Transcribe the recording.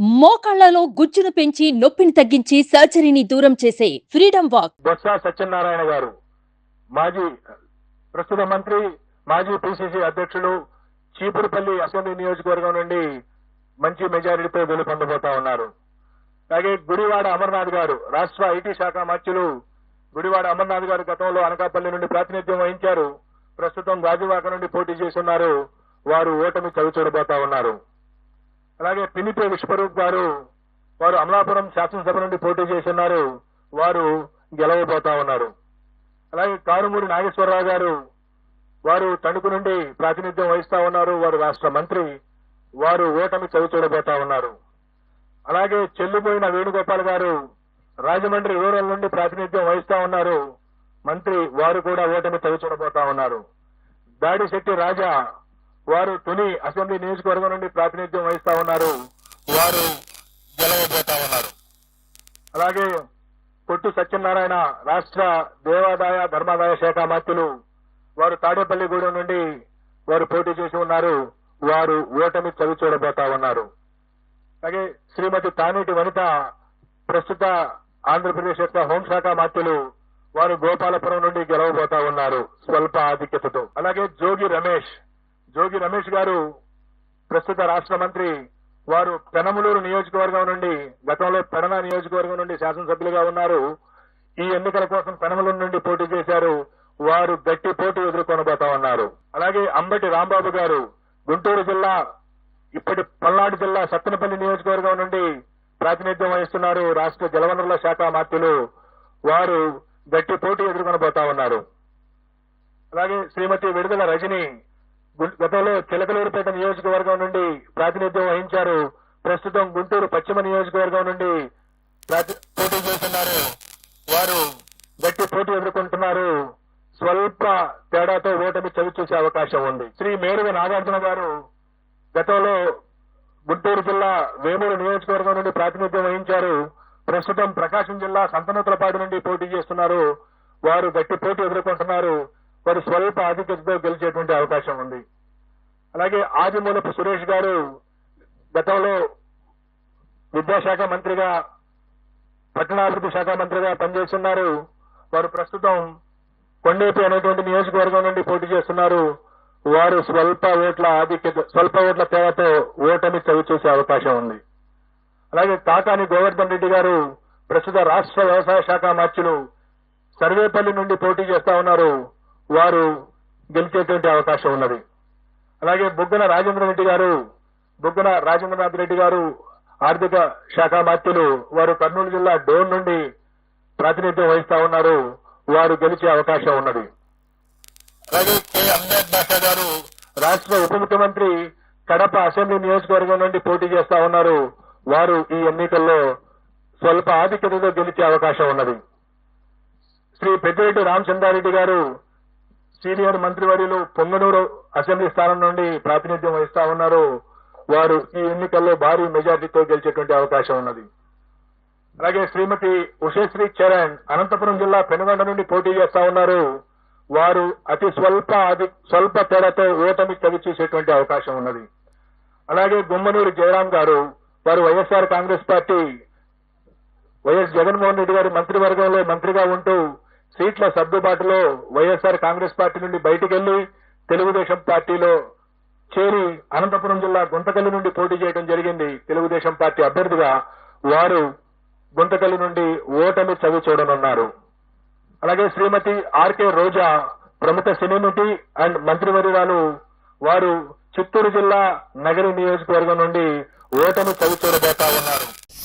మోకాళ్ళలో గుజ్జును పెంచి నొప్పిని తగ్గించి సర్జరీని దూరం చేసే ఫ్రీడమ్ వాక్. బొత్స సత్యనారాయణ గారు మాజీ ప్రస్తుత మంత్రి మాజీ పిసిసి అధ్యక్షులు చీపురుపల్లి అసెంబ్లీ నియోజకవర్గం నుండి మంచి మెజారిటీపై వెలుపొందబోతా ఉన్నారు. అలాగే గుడివాడ అమర్నాథ్ గారు రాష్ట్ర ఐటీ శాఖ మంత్రులు గుడివాడ అమర్నాథ్ గారు గతంలో అనకాపల్లి నుండి ప్రాతినిధ్యం వహించారు. ప్రస్తుతం గాజువాక నుండి పోటీ చేస్తున్నారు. వారు ఓటమి చవి చూడబోతా ఉన్నారు. అలాగే పినిపే విశ్వరూప్ గారు వారు అమలాపురం శాసనసభ నుండి పోటీ చేస్తున్నారు వారు గెలవబోతా ఉన్నారు. అలాగే కారుమూరి నాగేశ్వరరావు గారు వారు తణుకు నుండి ప్రాతినిధ్యం వహిస్తా ఉన్నారు. వారు రాష్ట్ర మంత్రి వారు ఓటమి చవి చూడబోతా ఉన్నారు. అలాగే చెల్లిపోయిన వేణుగోపాల్ గారు రాజమండ్రి రూరల్ నుండి ప్రాతినిధ్యం వహిస్తా ఉన్నారు. మంత్రి వారు కూడా ఓటమి చవి చూడబోతా ఉన్నారు. దాడిశెట్టి రాజా వారు తుని అసెంబ్లీ నియోజకవర్గం నుండి ప్రాతినిధ్యం వహిస్తా ఉన్నారు. వారు గెలవబోతా ఉన్నారు. అలాగే పొట్టు సత్యనారాయణ రాష్ట్ర దేవాదాయ ధర్మాదాయ శాఖ మంత్రులు వారు తాడేపల్లిగూడెం నుండి వారు పోటీ చేసి ఉన్నారు. వారు ఓటమి చవి చూడబోతా ఉన్నారు. అలాగే శ్రీమతి తానేటి వనిత ప్రస్తుత ఆంధ్రప్రదేశ్ యొక్క హోంశాఖ మంత్రులు వారు గోపాలపురం నుండి గెలవబోతా ఉన్నారు. స్వల్ప ఆధిక్యతతో. అలాగే జోగి రమేష్ జోగి రమేష్ గారు ప్రస్తుత రాష్ట్ర మంత్రి వారు పెనమలూరు నియోజకవర్గం నుండి గతంలో పెడన నియోజకవర్గం నుండి శాసనసభ్యులుగా ఉన్నారు. ఈ ఎన్నికల కోసం పెనమలూరు నుండి పోటీ చేశారు. వారు గట్టి పోటీ ఎదుర్కొనబోతా ఉన్నారు. అలాగే అంబటి రాంబాబు గారు గుంటూరు జిల్లా ఇప్పటి పల్నాడు జిల్లా సత్తెనపల్లి నియోజకవర్గం నుండి ప్రాతినిధ్యం వహిస్తున్నారు రాష్ట్ర జలవనరుల శాఖ మంత్రులు వారు గట్టి పోటీ ఎదుర్కొనబోతా ఉన్నారు. అలాగే శ్రీమతి విడుదల రజని గతంలో చిలకలూరుపేట నియోజకవర్గం నుండి ప్రాతినిధ్యం వహించారు. ప్రస్తుతం గుంటూరు పశ్చిమ నియోజకవర్గం నుండి ప్రాతి- పోటీ చేస్తున్నారు. వారు గట్టి పోటీ ఎదుర్కొంటున్నారు. స్వల్ప తేడాతో ఓటమి చవి చూసే అవకాశం ఉంది. శ్రీ మేరుగ నాగార్జున గారు గతంలో గుంటూరు జిల్లా వేమూరు నియోజకవర్గం నుండి ప్రాతినిధ్యం వహించారు. ప్రస్తుతం ప్రకాశం జిల్లా సంతనూతలపాడు నుండి పోటీ చేస్తున్నారు. వారు గట్టి పోటీ ఎదుర్కొంటున్నారు. వారు స్వల్ప ఆధిక్యతతో గెలిచేటువంటి అవకాశం ఉంది. అలాగే ఆదిమూలపు సురేష్ గారు గతంలో విద్యాశాఖ మంత్రిగా పట్టణాభివృద్ధి శాఖ మంత్రిగా పనిచేస్తున్నారు. వారు ప్రస్తుతం కొండేపి అనేటువంటి నియోజకవర్గం నుండి పోటీ చేస్తున్నారు. వారు స్వల్ప ఓట్ల ఆధిక్యత స్వల్ప ఓట్ల తేడాతో ఓటమి చవి చూసే అవకాశం ఉంది. అలాగే కాకాని గోవర్ధన్ రెడ్డి గారు ప్రస్తుత రాష్ట్ర వ్యవసాయ శాఖ మార్చులు సర్వేపల్లి నుండి పోటీ చేస్తా ఉన్నారు. వారు గెలిచేటువంటి అవకాశం ఉన్నది. అలాగే బుగ్గన రాజేంద్ర రెడ్డి గారు బుగ్గన రాజేంద్రనాథ్ రెడ్డి గారు ఆర్థిక శాఖ మంత్రులు వారు కర్నూలు జిల్లా డోన్ నుండి ప్రాతినిధ్యం వహిస్తా ఉన్నారు. వారు గెలిచే అవకాశం ఉన్నది. అలాగే కె. అంబేద్ గారు రాష్ట్ర ఉప ముఖ్యమంత్రి కడప అసెంబ్లీ నియోజకవర్గం నుండి పోటీ చేస్తా ఉన్నారు. వారు ఈ ఎన్నికల్లో స్వల్ప ఆధిక్యతతో గెలిచే అవకాశం ఉన్నది. శ్రీ పెద్దిరెడ్డి రామచంద్రారెడ్డి గారు సీనియర్ మంత్రివర్యులు పొంగనూరు అసెంబ్లీ స్థానం నుండి ప్రాతినిధ్యం వహిస్తా ఉన్నారు. వారు ఈ ఎన్నికల్లో భారీ మెజార్టీతో గెలిచేటువంటి అవకాశం ఉన్నది. అలాగే శ్రీమతి ఉషశ్రీ చరణ్ అనంతపురం జిల్లా పెనుగొండ నుండి పోటీ చేస్తా ఉన్నారు. వారు అతి స్వల్ప అతి స్వల్ప తేడాతో ఓటమి చవి చూసేటువంటి అవకాశం ఉన్నది. అలాగే గుమ్మనూరు జయరాం గారు వారు YSR Congress party YS Jaganmohan Reddy గారి మంత్రివర్గంలో మంత్రిగా ఉంటూ సీట్ల సర్దుబాటులో వైఎస్ఆర్ కాంగ్రెస్ పార్టీ నుండి బయటికి వెళ్ళి తెలుగుదేశం పార్టీలో చేరి అనంతపురం జిల్లా గుంతకల్లి నుండి పోటీ చేయడం జరిగింది. తెలుగుదేశం పార్టీ అభ్యర్థిగా వారు గుంతకల్లి నుండి ఓటమి చవి చూడనున్నారు. అలాగే శ్రీమతి ఆర్కే రోజా ప్రముఖ సినీ నటి అండ్ మంత్రివర్యురాలు వారు చిత్తూరు జిల్లా నగరి నియోజకవర్గం నుండి ఓటమి చవి చూడబోతా ఉన్నారు.